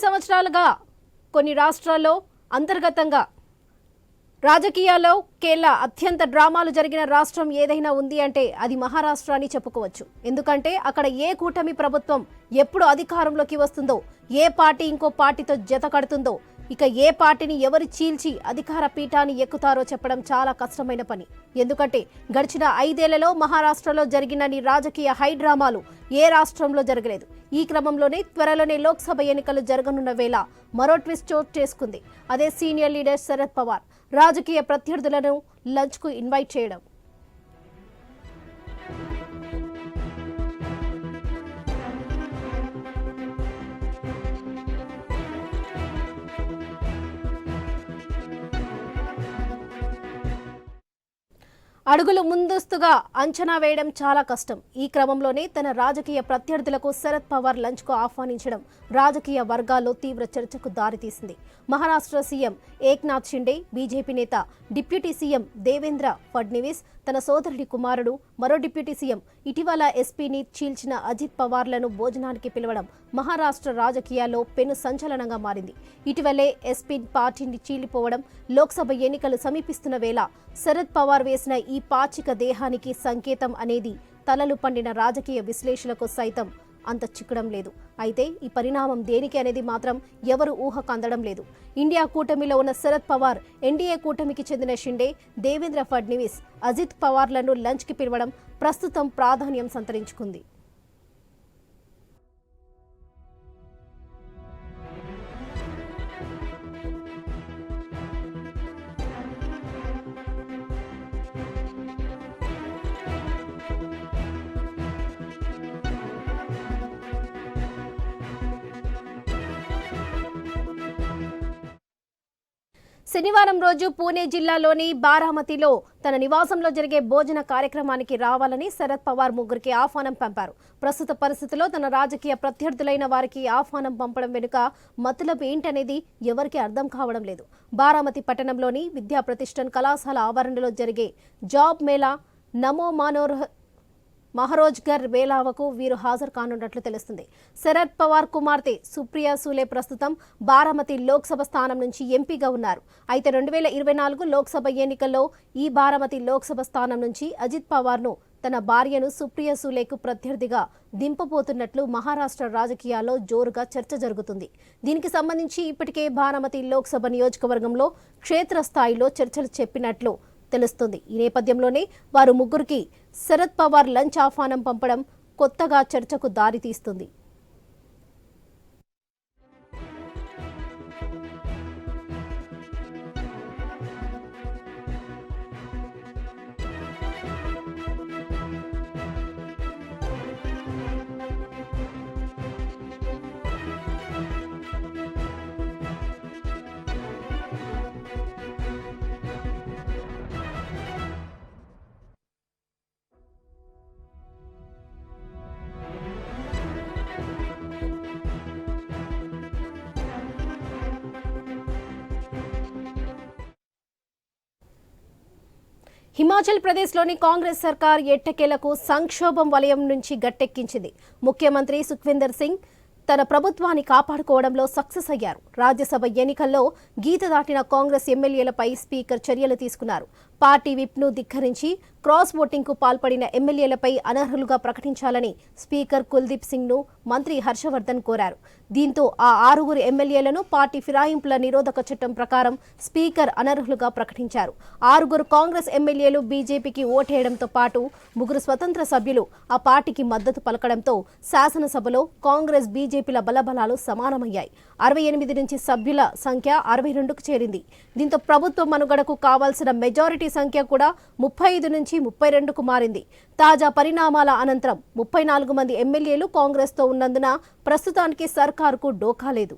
సంవత్సరాలుగా కొన్ని రాష్ట్రాల్లో అంతర్గతంగా రాజకీయాల్లో కేరళ అత్యంత డ్రామాలు జరిగిన రాష్ట్రం ఏదైనా ఉంది అంటే అది మహారాష్ట్ర అని చెప్పుకోవచ్చు. ఎందుకంటే అక్కడ ఏ కూటమి ప్రభుత్వం ఎప్పుడు అధికారంలోకి వస్తుందో ఏ పార్టీ ఇంకో పార్టీతో జత కడుతుందో ఇక ఏ పార్టీని ఎవరు చీల్చి అధికార పీఠాన్ని ఎక్కుతారో చెప్పడం చాలా కష్టమైన పని. ఎందుకంటే గడిచిన ఐదేళ్ళలో మహారాష్ట్రలో జరిగినన్ని రాజకీయ హై డ్రామాలు ఏ రాష్ట్రంలో జరగలేదు. ఈ క్రమంలోనే త్వరలోనే లోక్సభ ఎన్నికలు జరగనున్న వేళ మరో ట్విస్ట్ చోటు చేసుకుంది. అదే సీనియర్ లీడర్ శరద్ పవార్ రాజకీయ ప్రత్యర్థులను లంచ్కు ఇన్వైట్ చేయడం. అడుగులు ముందస్తుగా అంచనా వేయడం చాలా కష్టం. ఈ క్రమంలోనే తన రాజకీయ ప్రత్యర్థులకు శరద్ పవార్ లంచ్కు ఆహ్వానించడం రాజకీయ వర్గాల్లో తీవ్ర చర్చకు దారితీసింది. మహారాష్ట్ర సీఎం ఏక్నాథ్ షిండే బీజేపీ నేత డిప్యూటీ సీఎం దేవేంద్ర ఫడ్నవీస్ తన సోదరుడి కుమారుడు మరో డిప్యూటీ సీఎం ఇటీవల ఎస్పీని చీల్చిన అజిత్ పవార్లను భోజనానికి పిలవడం మహారాష్ట్ర రాజకీయాల్లో పెను సంచలనంగా మారింది. ఇటీవలే ఎస్పీ పార్టీని చీలిపోవడం లోక్సభ ఎన్నికలు సమీపిస్తున్న వేళ శరద్ పవార్ వేసిన ఈ పాచిక దేహానికి సంకేతం అనేది తలలు పండిన రాజకీయ విశ్లేషణకు సైతం అంత చిక్కడం లేదు. అయితే ఈ పరిణామం దేనికి అనేది మాత్రం ఎవరు ఊహకు అందడం లేదు. ఇండియా కూటమిలో ఉన్న శరద్ పవార్ ఎన్డీఏ కూటమికి చెందిన షిండే దేవేంద్ర ఫడ్నవీస్ అజిత్ పవార్లను లంచ్కి పిలవడం ప్రస్తుతం ప్రాధాన్యం సంతరించుకుంది. శనివారం రోజు పూణే జిల్లాలోని బారామతిలో తన నివాసంలో జరిగే భోజన కార్యక్రమానికి రావాలని శరద్ పవార్ ముగ్గురికి ఆహ్వానం పంపారు. ప్రస్తుత పరిస్థితిలో తన రాజకీయ ప్రత్యర్థులైన వారికి ఆహ్వానం పంపడం వెనుక మతలబ్ ఏంటనేది ఎవరికీ అర్థం కావడం లేదు. బారామతి పట్టణంలోని విద్యా ప్రతిష్టాన్ కళాశాల ఆవరణలో జరిగే జాబ్ మేళా నమో మానోర్ మహరోజ్గర్ వేలావకు వీరు హాజరు కానున్నట్లు తెలుస్తుంది. శరద్ పవార్ కుమార్తె సుప్రియా సూలే ప్రస్తుతం బారామతి లోక్సభ స్థానం నుంచి ఎంపీగా ఉన్నారు. అయితే రెండు వేల ఇరవై నాలుగు లోక్సభ ఎన్నికల్లో ఈ బారామతి లోక్సభ స్థానం నుంచి అజిత్ పవార్ను తన భార్యను సుప్రియ సూలేకు ప్రత్యర్థిగా దింపబోతున్నట్లు మహారాష్ట్ర రాజకీయాల్లో జోరుగా చర్చ జరుగుతుంది. దీనికి సంబంధించి ఇప్పటికే బారామతి లోక్సభ నియోజకవర్గంలో క్షేత్రస్థాయిలో చర్చలు చెప్పినట్లు తెలుస్తుంది. ఈ నేపథ్యంలోనే వారు ముగ్గురికి శరద్ పవార్ లంచ్ ఆహ్వానం పంపడం కొత్తగా చర్చకు దారితీస్తుంది. హిమాచల్ ప్రదేశ్లోని కాంగ్రెస్ సర్కార్ ఎట్టకేలకు సంక్షోభం వలయం నుంచి గట్టెక్కించింది. ముఖ్యమంత్రి సుఖ్వీందర్ సింగ్ తన ప్రభుత్వాన్ని కాపాడుకోవడంలో సక్సెస్ అయ్యారు. రాజ్యసభ ఎన్నికల్లో గీత దాటిన కాంగ్రెస్ ఎమ్మెల్యేలపై స్పీకర్ చర్యలు తీసుకున్నారు. పార్టీ విప్ను ధిక్కరించి క్రాస్ ఓటింగ్కు పాల్పడిన ఎమ్మెల్యేలపై అనర్హులుగా ప్రకటించాలని స్పీకర్ కుల్దీప్ సింగ్ను మంత్రి హర్షవర్ధన్ కోరారు. దీంతో ఆ ఆరుగురు ఎమ్మెల్యేలను పార్టీ ఫిరాయింపుల నిరోధక చట్టం ప్రకారం స్పీకర్ అనర్హులుగా ప్రకటించారు. ఆరుగురు కాంగ్రెస్ ఎమ్మెల్యేలు బీజేపీకి ఓటేయడంతో పాటు ముగ్గురు స్వతంత్ర సభ్యులు ఆ పార్టీకి మద్దతు పలకడంతో శాసనసభలో కాంగ్రెస్ బీజేపీల బలబలాలు సమానమయ్యాయి. అరవై ఎనిమిది నుంచి సభ్యుల సంఖ్య అరవై రెండుకు చేరింది. దీంతో ప్రభుత్వ మనుగడకు కావాల్సిన మెజారిటీ సంఖ్య కూడా ముప్పై ఐదు నుంచి ముప్పై రెండుకు మారింది. తాజా పరిణామాల అనంతరం ముప్పై నాలుగు మంది ఎమ్మెల్యేలు కాంగ్రెస్తో ఉన్నందున ప్రస్తుతానికి సర్కార్కు డోకా లేదు.